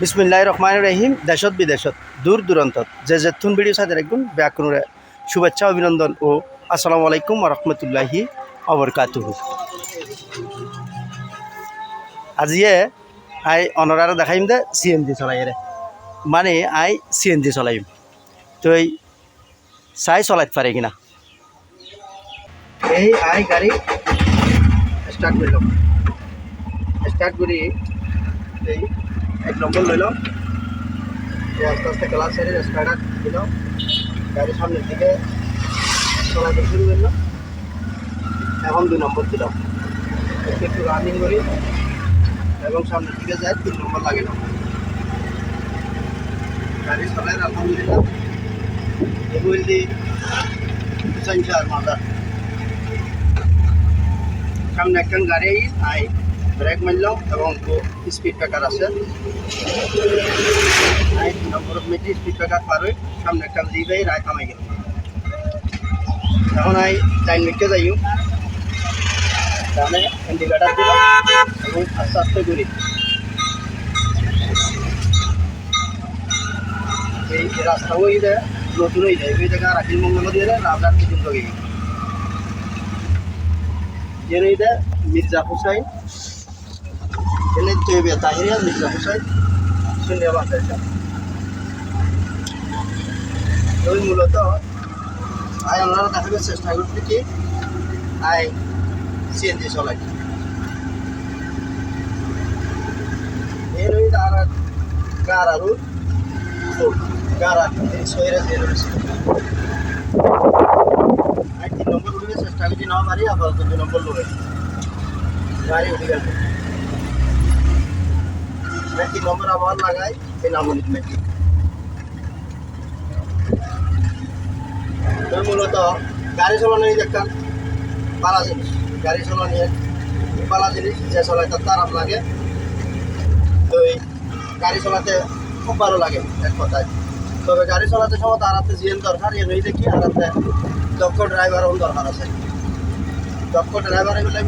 বিসমিল্লাহ রহমান রহিম দেশত বিদেশত দূর দূরান্তত যে জেথুন ভিডিও সাথে রাখুন ব্যাকুণরে শুভেচ্ছা, অভিনন্দন ও আসসালামু আলাইকুম রহমতুল্লাহি অবরকাতুহু আজিয়ে আই অনরারে দেখাইম দে সিএনজি চলাই রে। মানে আই সিএনজি চলাইম। তো এই চাই চলাইতে পারে কিনা? এই আই গাড়ি স্টার্ট করলাম স্টার্ট করি এই এক নম্বর লইলাম আস্তে আস্তে ক্লাস সেরে স্টার্টার দিলাম গাড়ি সামনের দিকে চলাতে শুরু করলাম এখন দুই নম্বর দিলাম একটু একটু রানিং করি এবং সামনের দিকে যাই, তিন নম্বর লাগিলাম গাড়ি চলাই, আলহামদুলিল্লাহ। এগুলি দি সংখ্যা আর মাদা সামনে একখান গাড়ি, আই। ব্রেক মারলাম এবং স্পিড ব্রেকার আছে। স্পিড ব্রেকার পার হই সামনে একটা লিভাই রায় থামাই গেল এখন আই টাইম মিটকে যাইও তাহলে ইন্ডিকেটার দিলাম এবং আস্তে আস্তে করি এই রাস্তা ওই যায় নতুন হয়ে যায়, ওই জায়গা রাখিল মঙ্গল দিয়ে দেয় রাবদার কিছু লগে যেন এটা মির্জা হুসাইন এনে তৈবে তাহিরিয়া মির্জা হুসাইন শুনে বাসাইটা ওই মূলত আয় আমরা দেখাবার চেষ্টা করছি কি আয় সিএনজি চলাই এর ওই আর কার আরু কার আর সৈরা দিয়ে রয়েছে আই তিন নম্বর উঠবে চেষ্টা করছি না পারি আপাতত দুই নম্বর লোক গাড়ি উঠে গেছে তিন নম্বর আবার লাগাই, এই নামনি মেটি তো মূলত গাড়ি চালানো একটা পালা জিনিস, গাড়ি চালানো পালা জিনিস, যে চালায় তার আরাম লাগে। তো এই গাড়ি চালাতে খুব ভালো লাগে, এক কথায়। তবে গাড়ি চালাতে সময় তার হাতে জিএন দরকার এ নই দেখি আর হাতে দক্ষ ড্রাইভারও দরকার আছে। দক্ষ ড্রাইভার এগুলো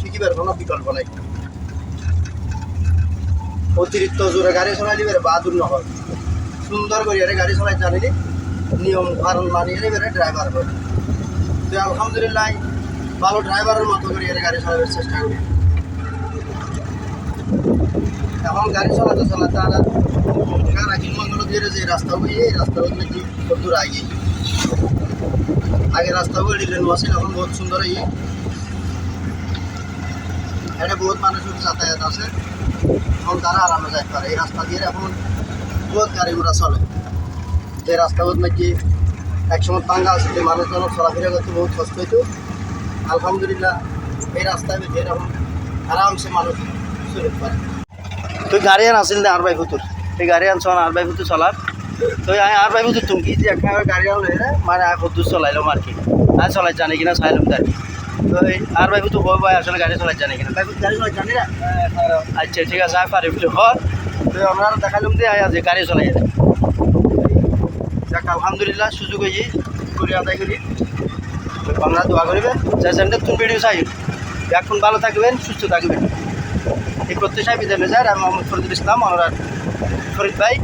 শিখিবার কোনো বিকল্প নাই। অতিরিক্ত জোরে গাড়ি চলাই দিবে বাহাদুর নহল। সুন্দর করে আরে গাড়ি চলাই জানিলি নিয়ম কারণ মানিয়ে নেবে ড্রাইভার হবে তো আলহামদুলিল্লাহ, ভালো ড্রাইভারের মতো করে আরে গাড়ি চালাবার চেষ্টা করি। এখন গাড়ি চালাতে চালাতে আর রাখিল মঙ্গল দিয়ে যে রাস্তা হয়ে এই রাস্তা হয়ে নাকি দূর আগে। আগে রাস্তা হয়ে ডিলেন আসেন এখন বহুত সুন্দর ইয়ে এটা বহুত মানুষের যাতায়াত আছে। এখন তারা আরামে যাইতে পারে। এই রাস্তা দিয়ে এখন বহুত গাড়ি ঘোড়া চলে। যে রাস্তা বহুত নাকি একসময় পাঙ্গা আছে, যে মানুষজন চলাফেরা করতে বহুত কষ্ট হইতো। আলহামদুলিল্লাহ, এই রাস্তায় বেঁধে এখন আরামসে মানুষ চলে পারে। তুই গাড়ি আন আসিল না, আর বাই ফুতুর তুই গাড়ি আনছ আর বাই ফুতুর চলার? তুই আয়, আর বাই ফুতুর তুমি যে একটা গাড়ি মানে আর ফুতুর চলাইলাম আর কি। আর চলাই জানি কিনা, চাইলাম তাই তো এই আর ফুতুর বই ভাই আসলে গাড়ি চলাই জানি কিনা। গাড়ি চলাই জানি না? আচ্ছা ঠিক আছে আয় পারি ফুটু হর তুই আমরা দেখালাম যে আয় যে গাড়ি চলাই যাক আলহামদুলিল্লাহ সুযোগ হয়েছি করি আদায় করি। আমরা দোয়া করিবে। যে সেন্টার তুমি ভিডিও চাই। এখন ভালো থাকবেন সুস্থ থাকবেন। এই প্রত্যাশায় বিদায় মেজার আমি মোহাম্মদ ফরিদুল ইসলাম অনুরাগ ফরিদ ভাই।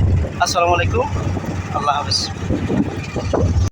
আসসালামু আলাইকুম। আল্লাহ হাফিজ।